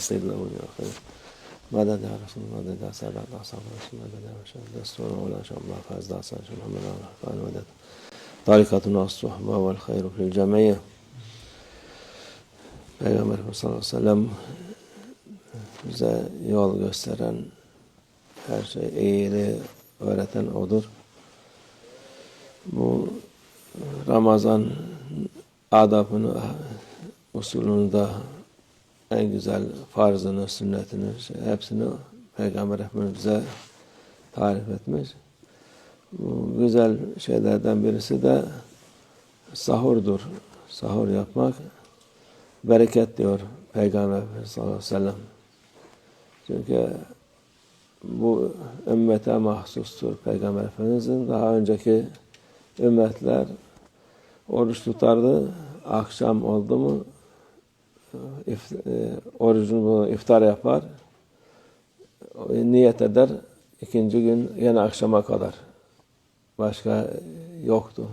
Seyyidil evvelin ve ahirin. Madad ya Resulullah, madad ya Sadat, ashabı Resulullah, madad ya Meşhad, destur ve la şallah, fazla asan, şu Muhammed Allah, fa'al medet. Tarikatuna as-suhba vel hayru fil cemiyye. Peygamber sallallahu aleyhi ve sellem bize yol gösteren, her şey iyiliği öğreten odur. Bu Ramazan adabını, usulünü de en güzel farzını, sünnetini, hepsini Peygamber Efendimiz bize tarif etmiş. Bu güzel şeylerden birisi de sahurdur. Sahur yapmak bereket diyor Peygamber Efendimiz sallallahu aleyhi ve sellem. Çünkü bu ümmete mahsustur Peygamber Efendimiz'in. Daha önceki ümmetler oruç tutardı. Akşam oldu mu e, orucunu iftar yapar. Niyet eder. ikinci gün yine akşama kadar. Başka yoktu.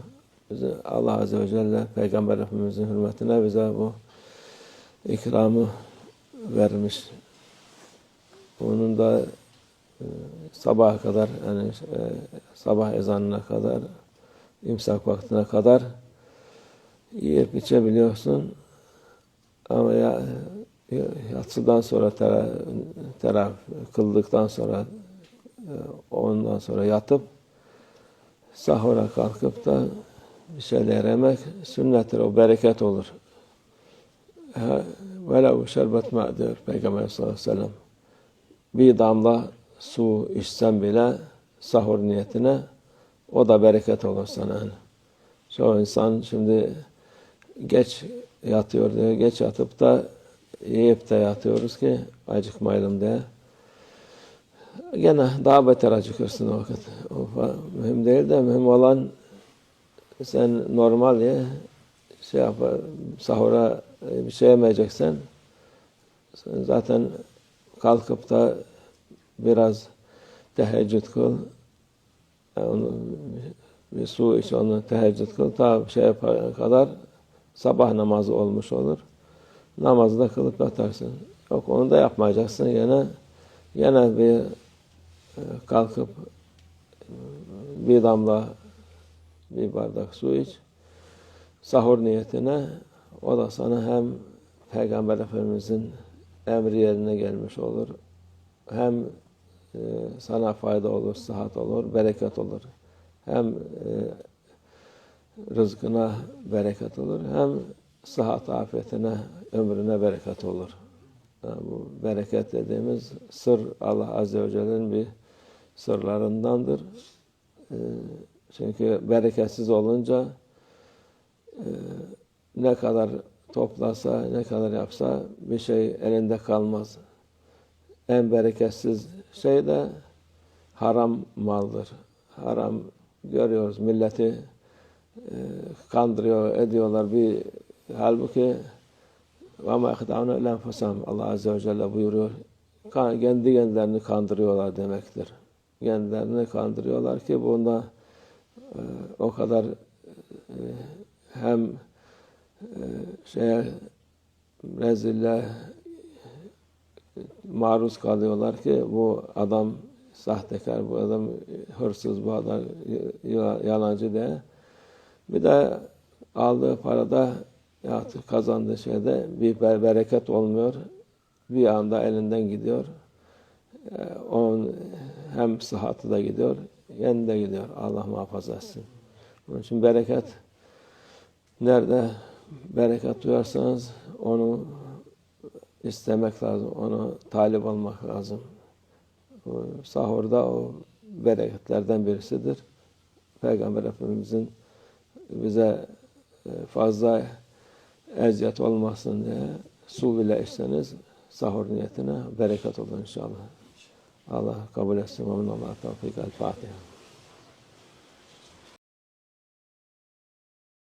Bize Allah Azze ve Celle Peygamber Efendimiz'in hürmetine bize bu ikramı vermiş. Bunun da e, sabaha kadar yani e, sabah ezanına kadar imsak vaktine kadar yiyip içebiliyorsun. Ama ya, yatsıdan sonra tera, kıldıktan sonra e, ondan sonra yatıp sahura kalkıp da bir şeyler yemek sünnettir. O bereket olur. Velev şerbet ma diyor Peygamber sallallahu aleyhi ve sellem. Bir damla su içsen bile sahur niyetine o da bereket olur sana. Çoğu insan şimdi geç yatıyor diyor. Geç yatıp da yiyip de yatıyoruz ki acıkmayalım diye. Gene daha beter acıkırsın o vakit. O mühim değil de mühim olan sen normal ye şey yapar, sahura bir şey yemeyeceksen sen zaten kalkıp da biraz teheccüd kıl onu bir su iç onu teheccüd kıl ta şey yapana kadar sabah namazı olmuş olur. Namazı da kılıp yatarsın. Yok onu da yapmayacaksın. Yine yine bir kalkıp bir damla bir bardak su iç. Sahur niyetine o da sana hem Peygamber Efendimizin emri yerine gelmiş olur. Hem e, sana fayda olur, sıhhat olur, bereket olur. Hem e, rızkına bereket olur, hem sıhhat afiyetine, ömrüne bereket olur. Yani bu bereket dediğimiz sır Allah Azze ve Celle'nin bir sırlarındandır. E, çünkü bereketsiz olunca e, ne kadar toplasa, ne kadar yapsa bir şey elinde kalmaz. En bereketsiz şey de haram maldır. Haram görüyoruz milleti e, kandırıyor, ediyorlar bir halbuki ama ihdâne lenfusam Allah Azze ve Celle buyuruyor. Kendi kendilerini kandırıyorlar demektir. Kendilerini kandırıyorlar ki bunda e, o kadar e, hem e, şeye rezille maruz kalıyorlar ki bu adam sahtekar, bu adam hırsız, bu adam yalancı diye. Bir de aldığı parada ya kazandığı şeyde bir bereket olmuyor. Bir anda elinden gidiyor. Onun hem sıhhatı da gidiyor, yendi de gidiyor. Allah muhafaza etsin. Onun için bereket nerede bereket duyarsanız onu istemek lazım, onu talip olmak lazım. Sahurda o bereketlerden birisidir. Peygamber Efendimizin bize fazla eziyet olmasın diye su bile içseniz sahur niyetine bereket olur inşallah. Allah kabul etsin. Allah tevfik. El Fatiha.